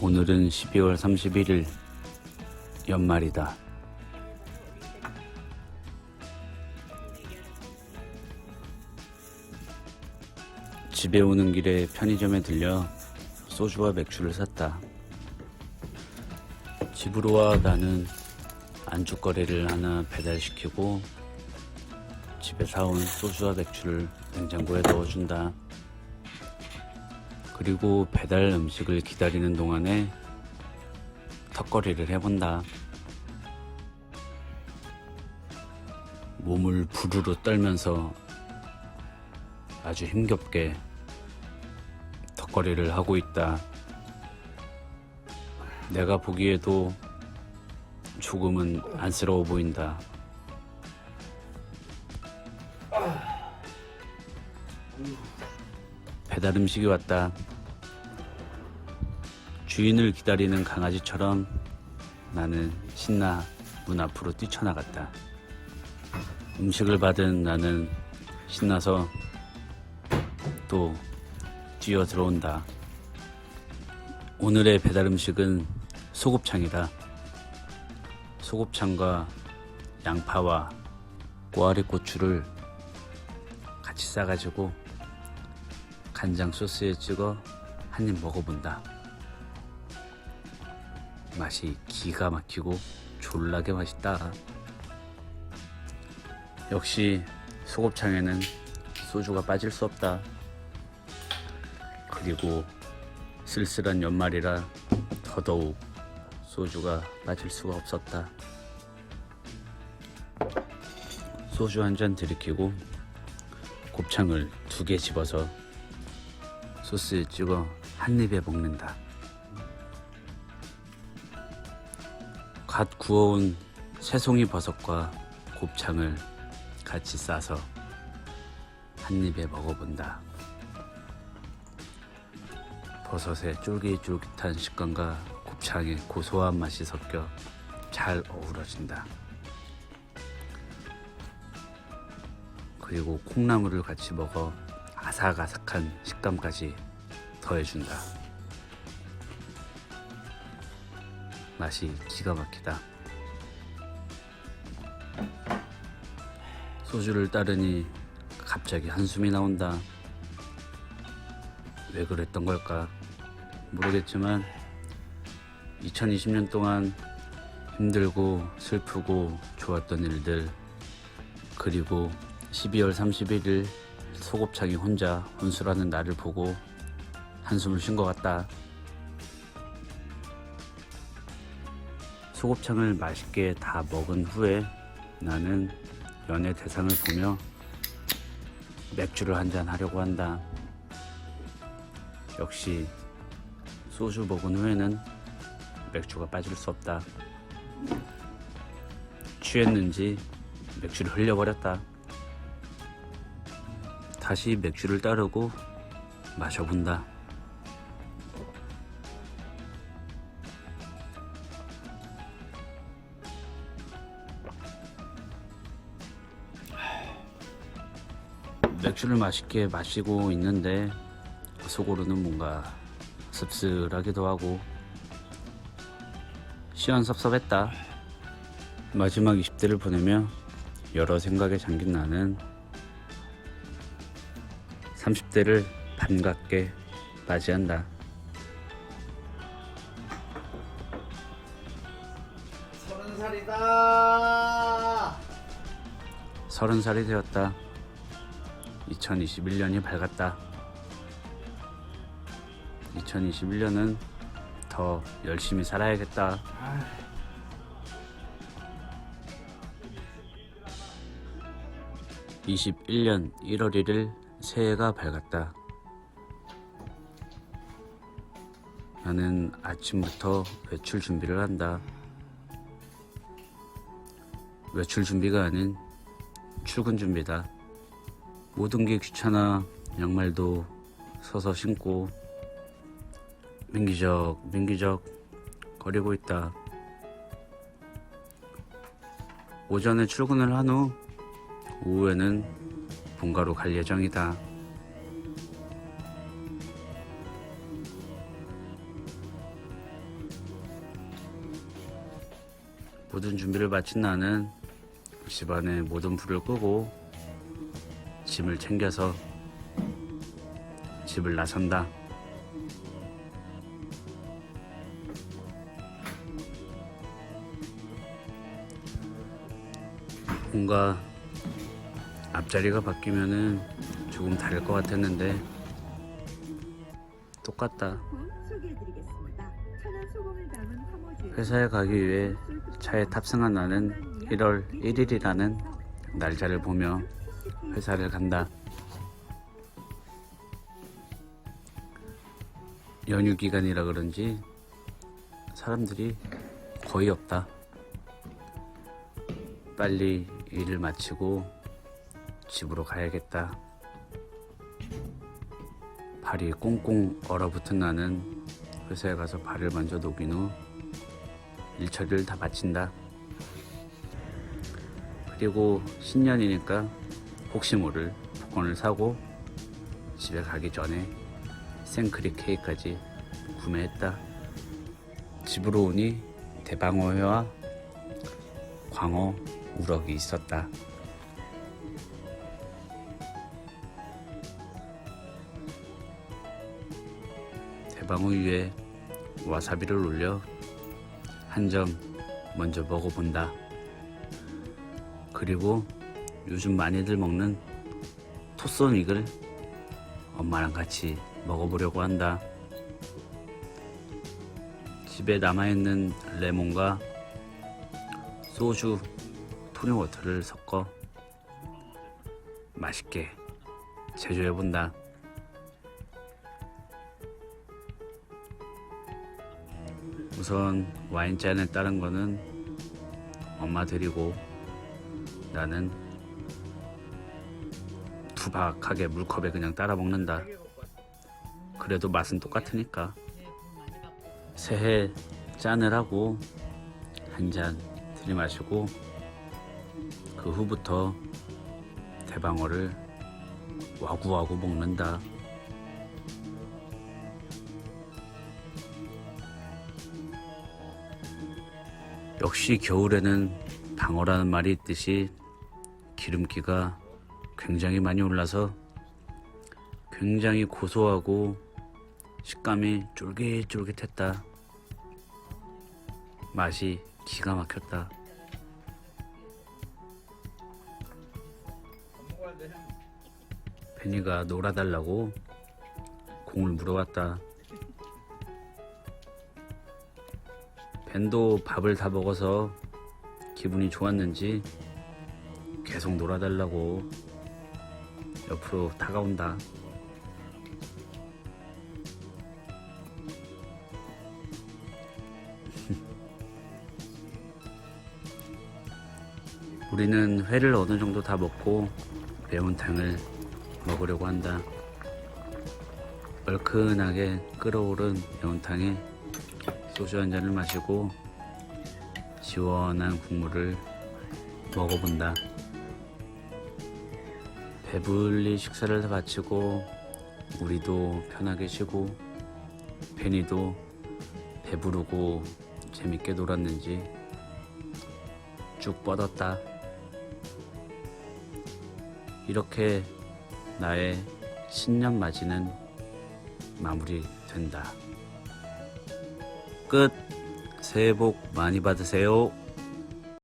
오늘은 12월 31일 연말이다. 집에 오는 길에 편의점에 들려 소주와 맥주를 샀다. 집으로 와 나는 안주거리를 하나 배달시키고 집에 사온 소주와 맥주를 냉장고에 넣어준다. 그리고 배달 음식을 기다리는 동안에 턱걸이를 해본다. 몸을 부르르 떨면서 아주 힘겹게 턱걸이를 하고 있다. 내가 보기에도 조금은 안쓰러워 보인다. 배달 음식이 왔다. 주인을 기다리는 강아지처럼 나는 신나 문 앞으로 뛰쳐나갔다. 음식을 받은 나는 신나서 또 뛰어 들어온다. 오늘의 배달 음식은 소곱창이다. 소곱창과 양파와 꼬아리 고추를 같이 싸가지고 간장 소스에 찍어 한 입 먹어본다. 맛이 기가 막히고 졸라게 맛있다. 역시 소곱창에는 소주가 빠질 수 없다. 그리고 쓸쓸한 연말이라 더더욱 소주가 빠질 수가 없었다. 소주 한 잔 들이키고 곱창을 두 개 집어서 소스에 찍어 한 입에 먹는다. 갓 구워온 새송이 버섯과 곱창을 같이 싸서 한 입에 먹어본다. 버섯의 쫄깃쫄깃한 식감과 곱창의 고소한 맛이 섞여 잘 어우러진다. 그리고 콩나물을 같이 먹어 아삭아삭한 식감까지 더해준다. 맛이 기가 막히다. 소주를 따르니 갑자기 한숨이 나온다. 왜 그랬던 걸까? 모르겠지만 2020년 동안 힘들고 슬프고 좋았던 일들 그리고 12월 31일 소곱창이 혼자 혼술하는 나를 보고 한숨을 쉰 것 같다. 소곱창을 맛있게 다 먹은 후에 나는 연애 대상을 보며 맥주를 한잔 하려고 한다. 역시 소주 먹은 후에는 맥주가 빠질 수 없다. 취했는지 맥주를 흘려버렸다. 다시 맥주를 따르고 마셔본다. 맥주를 맛있게 마시고 있는데 속으로는 뭔가 씁쓸하기도 하고 시원섭섭했다. 마지막 20대를 보내며 여러 생각에 잠긴 나는 30대를 반갑게 맞이한다. 서른 살이다. 서른 살이 되었다. 2021년이 밝았다. 2021년은 더 열심히 살아야겠다. (21년 1월 1일) 새해가 밝았다. 나는 아침부터 외출 준비를 한다. 외출 준비가 아닌 출근 준비다. 모든 게 귀찮아 양말도 서서 신고 민기적 민기적 거리고 있다. 오전에 출근을 한 후 오후에는 본가로 갈 예정이다. 모든 준비를 마친 나는 집안의 모든 불을 끄고 짐을 챙겨서 집을 나선다. 뭔가 앞자리가 바뀌면은 조금 다를 것 같았는데 똑같다. 회사에 가기 위해 차에 탑승한 나는 1월 1일이라는 날짜를 보며 회사를 간다. 연휴 기간이라 그런지 사람들이 거의 없다. 빨리 일을 마치고 집으로 가야겠다. 발이 꽁꽁 얼어붙은 나는 회사에 가서 발을 먼저 녹인 후 일처리를 다 마친다. 그리고 신년이니까 혹시 모를 복권을 사고 집에 가기 전에 생크림 케이크까지 구매했다. 집으로 오니 대방어회와 광어 우럭이 있었다. 대방어 위에 와사비를 올려 한 점 먼저 먹어본다. 그리고 요즘 많이들 먹는 토쏘닉을 엄마랑 같이 먹어보려고 한다. 집에 남아있는 레몬과 소주, 토닉워터를 섞어 맛있게 제조해본다. 우선 와인잔에 따른 거는 엄마 드리고 나는 투박하게 물컵에 그냥 따라 먹는다. 그래도 맛은 똑같으니까. 새해 짠을 하고 한 잔 들이마시고 그 후부터 대방어를 와구와구 먹는다. 역시 겨울에는 방어라는 말이 있듯이 기름기가 굉장히 많이 올라서 굉장히 고소하고 식감이 쫄깃쫄깃했다. 맛이 기가 막혔다. 베니가 놀아달라고 공을 물어왔다. 벤도 밥을 다 먹어서 기분이 좋았는지 계속 놀아달라고 옆으로 다가온다. 우리는 회를 어느 정도 다 먹고 매운탕을 먹으려고 한다. 얼큰하게 끓어오른 매운탕에 소주 한 잔을 마시고 시원한 국물을 먹어본다. 배불리 식사를 다 마치고 우리도 편하게 쉬고 베니도 배부르고 재밌게 놀았는지 쭉 뻗었다. 이렇게 나의 신년 맞이는 마무리된다. 끝. 새해 복 많이 받으세요.